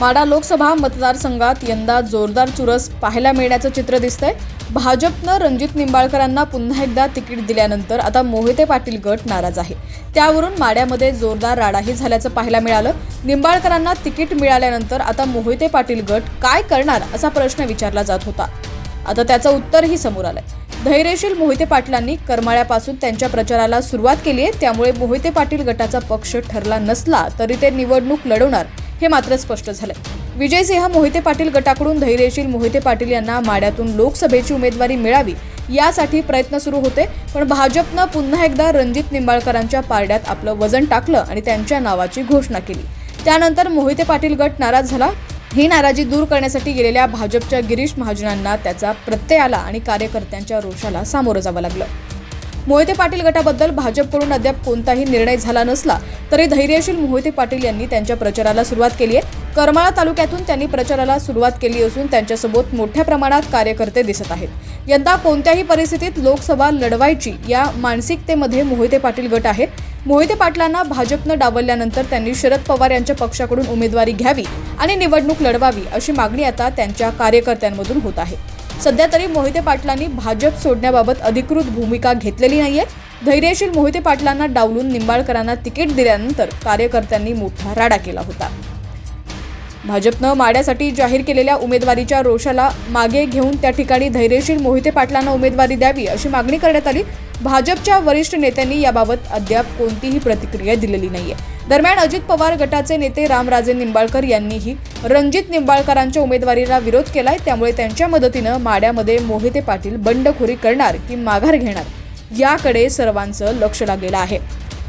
माडा लोकसभा मतदारसंघात यंदा जोरदार चुरस पाहायला मिळण्याचं चित्र दिसतंय. भाजपनं रणजित निंबाळकरांना पुन्हा एकदा तिकीट दिल्यानंतर आता मोहिते पाटील गट नाराज आहे. त्यावरून माड्यामध्ये जोरदार राडाही झाल्याचं पाहायला मिळालं. निंबाळकरांना तिकीट मिळाल्यानंतर आता मोहिते पाटील गट काय करणार असा प्रश्न विचारला जात होता. आता त्याचं उत्तरही समोर आलंय. धैर्यशील मोहिते पाटलांनी करमाळ्यापासून त्यांच्या प्रचाराला सुरुवात केली आहे. त्यामुळे मोहिते पाटील गटाचा पक्ष ठरला नसला तरी ते निवडणूक लढवणार. हे मात्र स्पष्ट झालंय. विजयसिंह मोहिते पाटील गटाकडून धैर्यशील मोहिते पाटील यांना माड्यातून लोकसभेची उमेदवारी मिळावी यासाठी प्रयत्न सुरू होते पण भाजपनं पुन्हा एकदा रणजित निंबाळकरांच्या पारड्यात आपलं वजन टाकलं आणि त्यांच्या नावाची घोषणा केली. त्यानंतर मोहिते पाटील गट नाराज झाला. ही नाराजी दूर करण्यासाठी गेलेल्या भाजपच्या गिरीश महाजनांना त्याचा प्रत्यय आला आणि कार्यकर्त्यांच्या रोषाला सामोरं जावं लागलं. मोहिते पाटील गटाबद्दल भाजपकडून अद्याप कोणताही निर्णय झाला नसला तरी धैर्यशील मोहिते पाटील यांनी त्यांच्या प्रचाराला सुरुवात केली आहे. करमाळा तालुक्यातून त्यांनी प्रचाराला सुरुवात केली असून त्यांच्यासोबत मोठ्या प्रमाणात कार्यकर्ते दिसत आहेत. यंदा कोणत्याही परिस्थितीत लोकसभा लढवायची या मानसिकतेमध्ये मोहिते पाटील गट आहे मोहिते पाटलांना भाजपनं डावलल्यानंतर त्यांनी शरद पवार यांच्या पक्षाकडून उमेदवारी घ्यावी आणि निवडणूक लढवावी अशी मागणी आता त्यांच्या कार्यकर्त्यांमधून होत आहे. सध्या तरी मोहिते पाटलांनी भाजप सोडण्याबाबत अधिकृत भूमिका घेतलेली नाहीये. धैर्यशील मोहिते पाटलांना डावलून निंबाळकरांना तिकीट दिल्यानंतर कार्यकर्त्यांनी मोठा राडा केला होता. भाजपनं माड्यासाठी जाहीर केलेल्या उमेदवारीच्या रोषाला मागे घेऊन त्या ठिकाणी धैर्यशील मोहिते पाटलांना उमेदवारी द्यावी अशी मागणी करण्यात आली. भाजपच्या वरिष्ठ नेत्यांनी याबाबत अद्याप कोणतीही प्रतिक्रिया दिलेली नाहीये. दरम्यान अजित पवार गटाचे नेते रामराजे निंबाळकर यांनीही रणजित निंबाळकरांच्या उमेदवारीला विरोध केलाय. त्यामुळे त्यांच्या मदतीनं माड्यामध्ये मोहिते पाटील बंडखोरी करणार की माघार घेणार याकडे सर्वांचं लक्ष लागलेलं आहे.